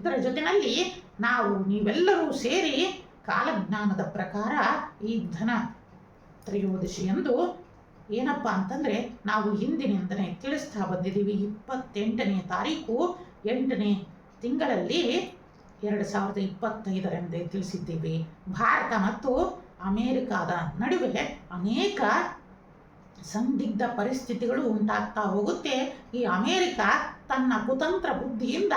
ಇದರ ಜೊತೆಯಲ್ಲಿ ನಾವು ನೀವೆಲ್ಲರೂ ಸೇರಿ ಕಾಲಜ್ಞಾನದ ಪ್ರಕಾರ ಈ ಧನ ತ್ರಯೋದಶಿಯಂದು ಏನಪ್ಪ ಅಂತಂದರೆ ನಾವು ಹಿಂದಿನಿಂದನೇ ತಿಳಿಸ್ತಾ ಬಂದಿದ್ದೀವಿ. ಇಪ್ಪತ್ತೆಂಟನೇ ತಾರೀಕು ಎಂಟನೇ ತಿಂಗಳಲ್ಲಿ ಎರಡು ಸಾವಿರದ ಇಪ್ಪತ್ತೈದರಂದೇ ತಿಳಿಸಿದ್ದೀವಿ. ಭಾರತ ಮತ್ತು ಅಮೇರಿಕಾದ ನಡುವೆ ಅನೇಕ ಸಂದಿಗ್ಧ ಪರಿಸ್ಥಿತಿಗಳು ಉಂಟಾಗ್ತಾ ಹೋಗುತ್ತೆ. ಈ ಅಮೇರಿಕ ತನ್ನ ಕುತಂತ್ರ ಬುದ್ಧಿಯಿಂದ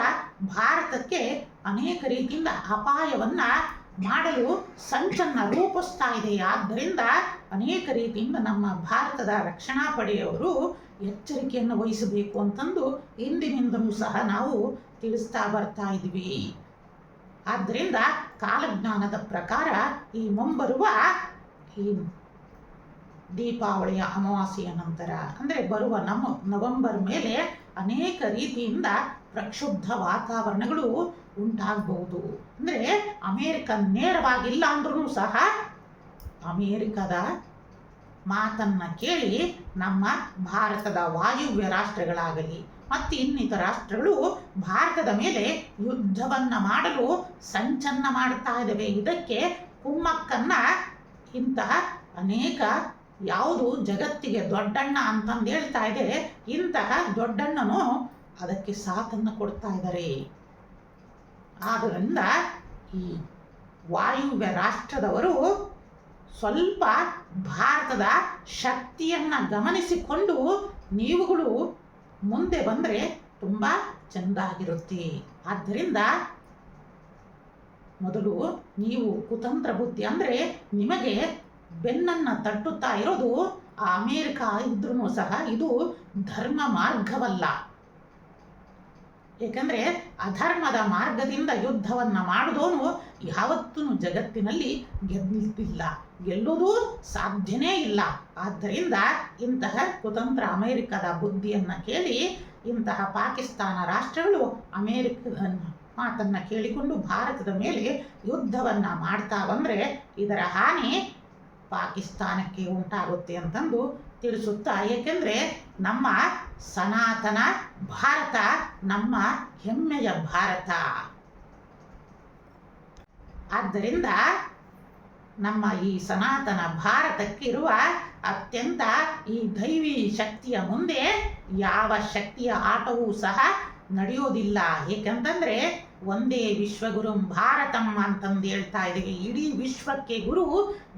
ಭಾರತಕ್ಕೆ ಅನೇಕ ರೀತಿಯಿಂದ ಅಪಾಯವನ್ನ ಮಾಡಲು ಸಂಚನ್ನ ರೂಪಿಸ್ತಾ ಇದೆ. ಆದ್ದರಿಂದ ಅನೇಕ ರೀತಿಯಿಂದ ನಮ್ಮ ಭಾರತದ ರಕ್ಷಣಾ ಪಡೆಯವರು ಎಚ್ಚರಿಕೆಯನ್ನು ವಹಿಸಬೇಕು ಅಂತಂದು ಇಂದಿನಿಂದಲೂ ಸಹ ನಾವು ತಿಳಿಸ್ತಾ ಬರ್ತಾ ಇದ್ವಿ. ಆದ್ದರಿಂದ ಕಾಲಜ್ಞಾನದ ಪ್ರಕಾರ ಈ ಮುಂಬರುವ ಈ ದೀಪಾವಳಿಯ ಅಮಾವಾಸ್ಯೆಯ ನಂತರ. ಅಂದರೆ ಬರುವ ನಮ್ಮ ನವೆಂಬರ್ ಮೇಲೆ ಅನೇಕ ರೀತಿಯಿಂದ ಪ್ರಕ್ಷುಬ್ಧ ವಾತಾವರಣಗಳು ಉಂಟಾಗಬಹುದು. ಅಂದರೆ ಅಮೇರಿಕ ನೇರವಾಗಿಲ್ಲ ಅಂದ್ರೂ ಸಹ ಅಮೇರಿಕದ ಮಾತನ್ನ ಕೇಳಿ ನಮ್ಮ ಭಾರತದ ವಾಯುವ್ಯ ರಾಷ್ಟ್ರಗಳಾಗಲಿ ಮತ್ತು ಇನ್ನಿತರ ರಾಷ್ಟ್ರಗಳು ಭಾರತದ ಮೇಲೆ ಯುದ್ಧವನ್ನು ಮಾಡಲು ಸಂಚನ್ನ ಮಾಡ್ತಾ ಇದ್ದಾವೆ. ಇದಕ್ಕೆ ಕುಮ್ಮಕ್ಕನ್ನು ಇಂತಹ ಅನೇಕ ಯಾವುದು ಜಗತ್ತಿಗೆ ದೊಡ್ಡಣ್ಣ ಅಂತಂದು ಹೇಳ್ತಾ ಇದೆ. ಇಂತಹ ದೊಡ್ಡಣ್ಣನು ಅದಕ್ಕೆ ಸಾಥನ್ನು ಕೊಡ್ತಾ ಇದ್ದಾರೆ. ಆದ್ದರಿಂದ ಈ ವಾಯುವ್ಯ ರಾಷ್ಟ್ರದವರು ಸ್ವಲ್ಪ ಭಾರತದ ಶಕ್ತಿಯನ್ನ ಗಮನಿಸಿಕೊಂಡು ನೀವುಗಳು ಮುಂದೆ ಬಂದರೆ ತುಂಬ ಚೆಂದಾಗಿರುತ್ತೆ. ಆದ್ದರಿಂದ ಮೊದಲು ನೀವು ಕುತಂತ್ರ ಬುದ್ಧಿ ಅಂದರೆ ನಿಮಗೆ ಬೆನ್ನನ್ನ ತಟ್ಟುತ್ತಾ ಇರೋದು ಆ ಅಮೇರಿಕ ಇದ್ರೂ ಸಹ ಇದು ಧರ್ಮ ಮಾರ್ಗವಲ್ಲ. ಏಕೆಂದರೆ ಅಧರ್ಮದ ಮಾರ್ಗದಿಂದ ಯುದ್ಧವನ್ನ ಮಾಡಿದವನು ಯಾವತ್ತೂ ಜಗತ್ತಿನಲ್ಲಿ ಗೆದ್ದಿಲ್ಲ ಗೆಲ್ಲುವುದೂ ಸಾಧ್ಯನೇ ಇಲ್ಲ. ಆದ್ದರಿಂದ ಇಂತಹ ಕುತಂತ್ರ ಅಮೇರಿಕದ ಬುದ್ಧಿಯನ್ನ ಕೇಳಿ ಇಂತಹ ಪಾಕಿಸ್ತಾನ ರಾಷ್ಟ್ರಗಳು ಅಮೇರಿಕದ ಮಾತನ್ನು ಕೇಳಿಕೊಂಡು ಭಾರತದ ಮೇಲೆ ಯುದ್ಧವನ್ನ ಮಾಡ್ತಾ ಬಂದ್ರೆ ಇದರ ಹಾನಿ ಪಾಕಿಸ್ತಾನಕ್ಕೆ ಉಂಟಾಗುತ್ತೆ ಅಂತಂದು ತಿಳಿಸುತ್ತಾ, ಏಕೆಂದರೆ ನಮ್ಮ ಸನಾತನ ಭಾರತ, ನಮ್ಮ ಹೆಮ್ಮೆಯ ಭಾರತ. ಆದ್ದರಿಂದ ನಮ್ಮ ಈ ಸನಾತನ ಭಾರತಕ್ಕಿರುವ ಅತ್ಯಂತ ಈ ದೈವಿ ಶಕ್ತಿಯ ಮುಂದೆ ಯಾವ ಶಕ್ತಿಯ ಆಟವೂ ಸಹ ನಡೆಯೋದಿಲ್ಲ. ಏಕೆಂತಂದರೆ ಒಂದೇ ವಿಶ್ವಗುರು ಭಾರತಂ ಅಂತಂದು ಹೇಳ್ತಾ ಇದ್ದೀವಿ. ಇಡೀ ವಿಶ್ವಕ್ಕೆ ಗುರು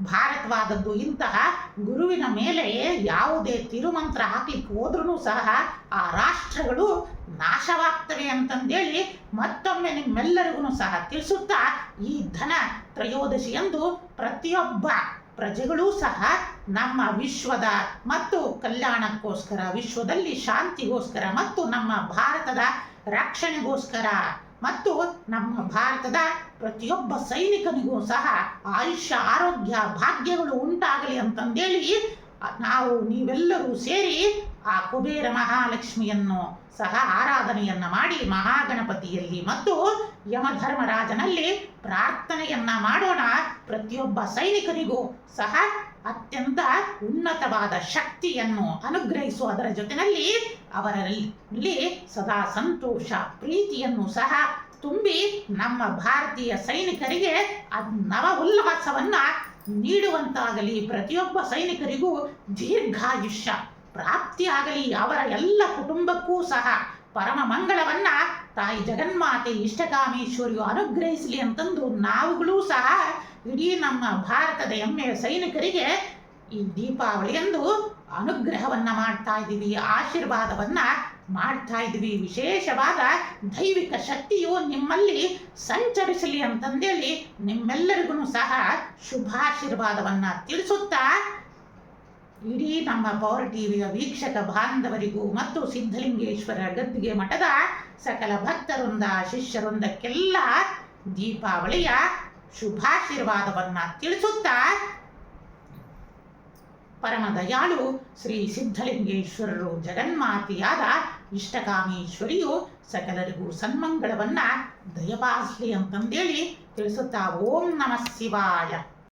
ಭಾರತವಾದದ್ದು. ಇಂತಹ ಗುರುವಿನ ಮೇಲೆ ಯಾವುದೇ ತಿರುಮಂತ್ರ ಹಾಕ್ಲಿಕ್ಕೆ ಹೋದ್ರೂ ಸಹ ಆ ರಾಷ್ಟ್ರಗಳು ನಾಶವಾಗ್ತವೆ ಅಂತಂದೇಳಿ ಮತ್ತೊಮ್ಮೆ ನಿಮ್ಮೆಲ್ಲರಿಗೂ ಸಹ ತಿಳಿಸುತ್ತಾ ಈ ಧನ ತ್ರಯೋದಶಿಯಂದು ಪ್ರತಿಯೊಬ್ಬ ಪ್ರಜೆಗಳೂ ಸಹ ನಮ್ಮ ವಿಶ್ವದ ಮತ್ತು ಕಲ್ಯಾಣಕ್ಕೋಸ್ಕರ, ವಿಶ್ವದಲ್ಲಿ ಶಾಂತಿಗೋಸ್ಕರ ಮತ್ತು ನಮ್ಮ ಭಾರತದ ರಕ್ಷಣೆಗೋಸ್ಕರ ಮತ್ತು ನಮ್ಮ ಭಾರತದ ಪ್ರತಿಯೊಬ್ಬ ಸೈನಿಕನಿಗೂ ಸಹ ಆಯುಷ್ಯ, ಆರೋಗ್ಯ, ಭಾಗ್ಯಗಳು ಉಂಟಾಗಲಿ ಅಂತಂದೇಳಿ ನಾವು ನೀವೆಲ್ಲರೂ ಸೇರಿ ಆ ಕುಬೇರ ಮಹಾಲಕ್ಷ್ಮಿಯನ್ನು ಸಹ ಆರಾಧನೆಯನ್ನ ಮಾಡಿ ಮಹಾಗಣಪತಿಯಲ್ಲಿ ಮತ್ತು ಯಮಧರ್ಮರಾಜನಲ್ಲಿ ಪ್ರಾರ್ಥನೆಯನ್ನ ಮಾಡೋಣ. ಪ್ರತಿಯೊಬ್ಬ ಸೈನಿಕರಿಗೂ ಸಹ ಅತ್ಯಂತ ಉನ್ನತವಾದ ಶಕ್ತಿಯನ್ನು ಅನುಗ್ರಹಿಸುವ ಅದರ ಜೊತೆಯಲ್ಲಿ ಅವರಲ್ಲಿ ಸದಾ ಸಂತೋಷ, ಪ್ರೀತಿಯನ್ನು ಸಹ ತುಂಬಿ ನಮ್ಮ ಭಾರತೀಯ ಸೈನಿಕರಿಗೆ ನವ ಉಲ್ಲಾಸವನ್ನ ನೀಡುವಂತಾಗಲಿ. ಪ್ರತಿಯೊಬ್ಬ ಸೈನಿಕರಿಗೂ ದೀರ್ಘಾಯುಷ್ಯ. ಪ್ರಾಪ್ತಿಯಾಗಲಿ ಅವರ ಎಲ್ಲ ಕುಟುಂಬಕ್ಕೂ ಸಹ ಪರಮ ಮಂಗಳವನ್ನ ತಾಯಿ ಜಗನ್ಮಾತೆ ಇಷ್ಟಕಾಮೇಶ್ವರಿಯು ಅನುಗ್ರಹಿಸಲಿ ಅಂತಂದು ನಾವುಗಳೂ ಸಹ ಇಡೀ ನಮ್ಮ ಭಾರತದ ಹೆಮ್ಮೆಯ ಸೈನಿಕರಿಗೆ ಈ ದೀಪಾವಳಿಯಂದು ಅನುಗ್ರಹವನ್ನ ಮಾಡ್ತಾ ಇದ್ದೀವಿ. ಆಶೀರ್ವಾದವನ್ನ ಮಾಡ್ತಾ ಇದ್ವಿ ವಿಶೇಷವಾದ ದೈವಿಕ ಶಕ್ತಿಯು ನಿಮ್ಮಲ್ಲಿ ಸಂಚರಿಸಲಿ ಅಂತಂದೇಳಿ ನಿಮ್ಮೆಲ್ಲರಿಗೂ ಸಹ ಶುಭಾಶೀರ್ವಾದವನ್ನ ತಿಳಿಸುತ್ತಾ ಇಡೀ ನಮ್ಮ ಪವರ್ ಟಿವಿಯ ವೀಕ್ಷಕ ಬಾಂಧವರಿಗೂ ಮತ್ತು ಸಿದ್ಧಲಿಂಗೇಶ್ವರ ಗದ್ದಿಗೆ ಮಠದ ಸಕಲ ಭಕ್ತರೊಂದ, ಶಿಷ್ಯರೊಂದಕ್ಕೆಲ್ಲ ದೀಪಾವಳಿಯ ಶುಭಾಶೀರ್ವಾದವನ್ನ ತಿಳಿಸುತ್ತಾ ಪರಮ ದಯಾಳು ಶ್ರೀ ಸಿದ್ಧಲಿಂಗೇಶ್ವರರು ಜಗನ್ಮಾತೆಯಾದ ಇಷ್ಟಕಾಮೇಶ್ವರಿಯು ಸಕಲರಿಗೂ ಸನ್ಮಂಗಳವನ್ನ ದಯಪಾಲಿಸಲಿ ಅಂತಂದೇಳಿ ತಿಳಿಸುತ್ತಾ ಓಂ ನಮಃ ಶಿವಾಯ.